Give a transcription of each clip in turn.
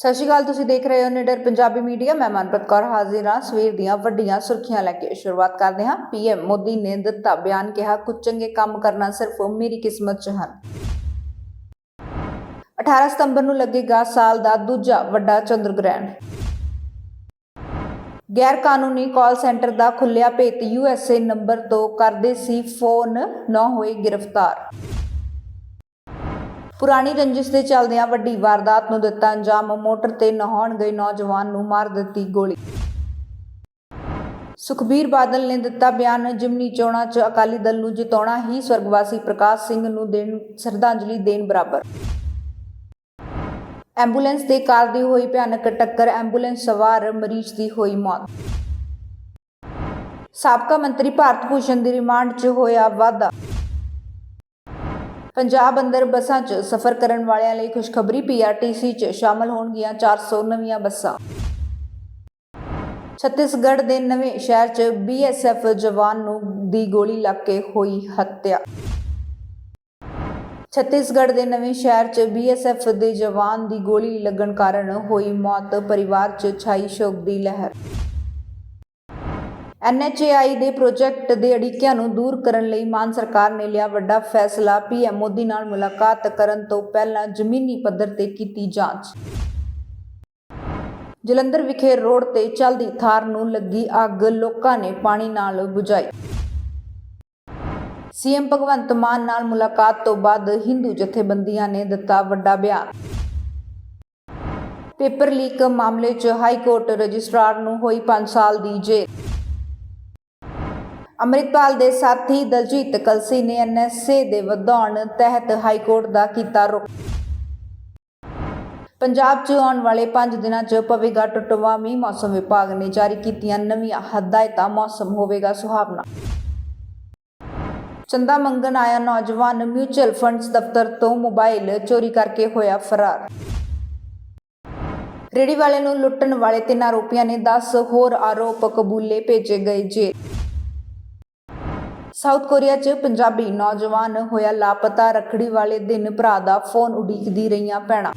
ਸਤਿ ਸ਼੍ਰੀ ਅਕਾਲ, ਤੁਸੀਂ ਦੇਖ ਰਹੇ ਹੋ ਨਿਡਰ ਪੰਜਾਬੀ ਮੀਡੀਆ। ਮੈਂ ਮਨਪ੍ਰੀਤ ਕੌਰ ਹਾਜ਼ਰ ਹਾਂ। ਸਵੇਰ ਦੀਆਂ ਵੱਡੀਆਂ ਸੁਰਖੀਆਂ ਲੈ ਕੇ ਸ਼ੁਰੂਆਤ ਕਰਦੇ ਹਾਂ। ਪੀਐਮ ਮੋਦੀ ਨੇ ਦਿੱਤਾ ਬਿਆਨ ਕਿਹਾ, ਕੁਝ ਚੰਗੇ ਕੰਮ ਕਰਨਾ ਸਿਰਫ ਮੇਰੀ ਕਿਸਮਤ 'ਚ ਹਨ। 18 ਸਤੰਬਰ ਨੂੰ ਲੱਗੇਗਾ ਸਾਲ ਦਾ ਦੂਜਾ ਵੱਡਾ ਚੰਦਰ ਗ੍ਰਹਿਣ। ਗੈਰ ਕਾਨੂੰਨੀ ਕਾਲ ਸੈਂਟਰ ਦਾ ਖੁੱਲਿਆ ਭੇਤ ਯੂਐਸਏ ਨੰਬਰ ਤੋਂ ਕਰਦੇ ਸੀ। ਫੋਨ ਨਾ ਹੋਏ ਗ੍ਰਿਫਤਾਰ। ਪੁਰਾਣੀ ਰੰਜਿਸ਼ ਦੇ ਚੱਲਦਿਆਂ ਵੱਡੀ ਵਾਰਦਾਤ ਨੂੰ ਦਿੱਤਾ ਅੰਜਾਮ, ਮੋਟਰ ਤੇ ਨਹਾਉਣ ਗਏ ਨੌਜਵਾਨ ਨੂੰ ਮਾਰ ਦਿੱਤੀ ਗੋਲੀ। ਸੁਖਬੀਰ ਬਾਦਲ ਨੇ ਦਿੱਤਾ ਬਿਆਨ, ਜਿਮਨੀ ਚੋਣਾਂ 'ਚ ਅਕਾਲੀ ਦਲ ਨੂੰ ਜਿਤਾਉਣਾ ਹੀ ਸਵਰਗਵਾਸੀ ਪ੍ਰਕਾਸ਼ ਸਿੰਘ ਨੂੰ ਦੇਣ, ਸ਼ਰਧਾਂਜਲੀ ਦੇਣ ਬਰਾਬਰ। ਐਂਬੂਲੈਂਸ ਦੇ ਕਾਰ ਦੀ ਹੋਈ ਭਿਆਨਕ ਟੱਕਰ, ਐਂਬੂਲੈਂਸ ਸਵਾਰ ਮਰੀਜ਼ ਦੀ ਹੋਈ ਮੌਤ। ਸਾਬਕਾ ਮੰਤਰੀ ਭਾਰਤ ਭੂਸ਼ਣ ਦੀ ਰਿਮਾਂਡ 'ਚ ਹੋਇਆ ਵਾਧਾ। ਪੰਜਾਬ ਅੰਦਰ ਬੱਸਾਂ 'ਚ ਸਫ਼ਰ ਕਰਨ ਵਾਲਿਆਂ ਲਈ ਖੁਸ਼ਖਬਰੀ ਪੀਆਰਟੀਸੀ 'ਚ ਸ਼ਾਮਲ ਹੋਣਗੀਆਂ 400 ਨਵੀਆਂ ਬੱਸਾਂ। ਛੱਤੀਸਗੜ੍ਹ ਦੇ ਨਵੇਂ ਸ਼ਹਿਰ 'ਚ ਬੀਐਸਐਫ ਜਵਾਨ ਨੂੰ ਦੀ ਗੋਲੀ ਲੱਗ ਕੇ ਹੋਈ ਹੱਤਿਆ। ਛੱਤੀਸਗੜ੍ਹ ਦੇ ਨਵੇਂ ਸ਼ਹਿਰ 'ਚ ਬੀਐਸਐਫ ਦੇ ਜਵਾਨ ਦੀ ਗੋਲੀ ਲੱਗਣ ਕਾਰਨ ਹੋਈ ਮੌਤ, ਪਰਿਵਾਰ 'ਚ ਛਾਈ ਸ਼ੋਕ ਦੀ ਲਹਿਰ। ਐਨਐਚਏਆਈ ਦੇ ਪ੍ਰੋਜੈਕਟ ਦੇ ਅੜਿੱਕਿਆਂ ਨੂੰ ਦੂਰ ਕਰਨ ਲਈ ਮਾਨ ਸਰਕਾਰ ਨੇ ਲਿਆ ਵੱਡਾ ਫੈਸਲਾ। ਪੀਐਮ ਮੋਦੀ ਨਾਲ ਮੁਲਾਕਾਤ ਕਰਨ ਤੋਂ ਪਹਿਲਾਂ ਜ਼ਮੀਨੀ ਪੱਧਰ ਤੇ ਕੀਤੀ ਜਾਂਚ। ਜਲੰਧਰ ਵਿਖੇ ਰੋਡ ਤੇ ਚੱਲਦੀ ਥਾਰ ਨੂੰ ਲੱਗੀ ਅੱਗ, ਲੋਕਾਂ ਨੇ ਪਾਣੀ ਨਾਲ ਬੁਝਾਈ। ਸੀਐਮ ਭਗਵੰਤ ਮਾਨ ਨਾਲ ਮੁਲਾਕਾਤ ਤੋਂ ਬਾਅਦ ਹਿੰਦੂ ਜਥੇਬੰਦੀਆਂ ਨੇ ਦਿੱਤਾ ਵੱਡਾ ਬਿਆਨ। ਪੇਪਰ ਲੀਕ ਮਾਮਲੇ 'ਚ ਹਾਈ ਕੋਰਟ ਰਜਿਸਟਰਾਰ ਨੂੰ ਹੋਈ 5 ਸਾਲ ਦੀ ਜੇਲ੍ਹ। ਅੰਮ੍ਰਿਤਪਾਲ ਦੇ ਸਾਥੀ ਦਲਜੀਤ ਕਲਸੀ ਨੇ ਐਨਐਸਏ ਦੇ ਵਧਾਉਣ ਤਹਿਤ ਹਾਈ ਕੋਰਟ ਦਾ ਕੀਤਾ ਰੁਖ ਪੰਜਾਬ 'ਚ ਆਉਣ ਵਾਲੇ 5 ਦਿਨਾਂ 'ਚ ਪਵੇਗਾ ਟੁੱਟਵਾਂ ਮੀਂਹ ਮੌਸਮ ਵਿਭਾਗ ਨੇ ਜਾਰੀ ਕੀਤੀਆਂ ਨਵੀਆਂ ਹਦਾਇਤਾਂ, ਮੌਸਮ ਹੋਵੇਗਾ ਸੁਹਾਵਣਾ। ਚੰਦਾ ਮੰਗਣ ਆਇਆ ਨੌਜਵਾਨ ਮਿਊਚੁਅਲ ਫੰਡਸ ਦਫ਼ਤਰ ਤੋਂ ਮੋਬਾਈਲ ਚੋਰੀ ਕਰਕੇ ਹੋਇਆ ਫਰਾਰ। ਰੇੜੀ ਵਾਲੇ ਨੂੰ ਲੁੱਟਣ ਵਾਲੇ ਤਿੰਨ ਆਰੋਪੀਆਂ ਨੇ 10 ਹੋਰ ਆਰੋਪ ਕਬੂਲੇ ਭੇਜੇ ਗਏ ਜੇਲ੍ਹ। ਸਾਊਥ ਕੋਰੀਆ 'ਚ ਪੰਜਾਬੀ ਨੌਜਵਾਨ ਹੋਇਆ ਲਾਪਤਾ, ਰਖੜੀ ਵਾਲੇ ਦਿਨ ਭਰਾ ਦਾ ਫੋਨ ਉਡੀਕਦੀ ਰਹੀਆਂ ਭੈਣਾਂ।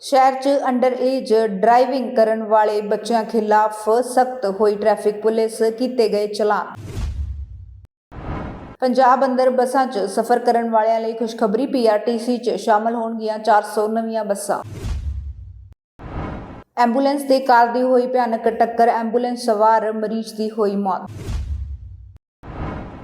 ਸ਼ਹਿਰ 'ਚ ਅੰਡਰ ਏਜ ਡਰਾਈਵਿੰਗ ਕਰਨ ਵਾਲੇ ਬੱਚਿਆਂ ਖਿਲਾਫ ਸਖਤ ਹੋਈ ਟ੍ਰੈਫਿਕ ਪੁਲਿਸ ਕੀਤੇ ਗਏ ਚਲਾਨ। ਪੰਜਾਬ ਅੰਦਰ ਬੱਸਾਂ 'ਚ ਸਫ਼ਰ ਕਰਨ ਵਾਲਿਆਂ ਲਈ ਖੁਸ਼ਖਬਰੀ ਪੀਆਰਟੀਸੀ 'ਚ ਸ਼ਾਮਲ ਹੋਣਗੀਆਂ 400 ਨਵੀਆਂ ਬੱਸਾਂ। ਐਂਬੂਲੈਂਸ ਦੇ ਕਾਰ ਦੀ ਹੋਈ ਭਿਆਨਕ ਟੱਕਰ, ਐਂਬੂਲੈਂਸ ਸਵਾਰ ਮਰੀਜ਼ ਦੀ ਹੋਈ ਮੌਤ।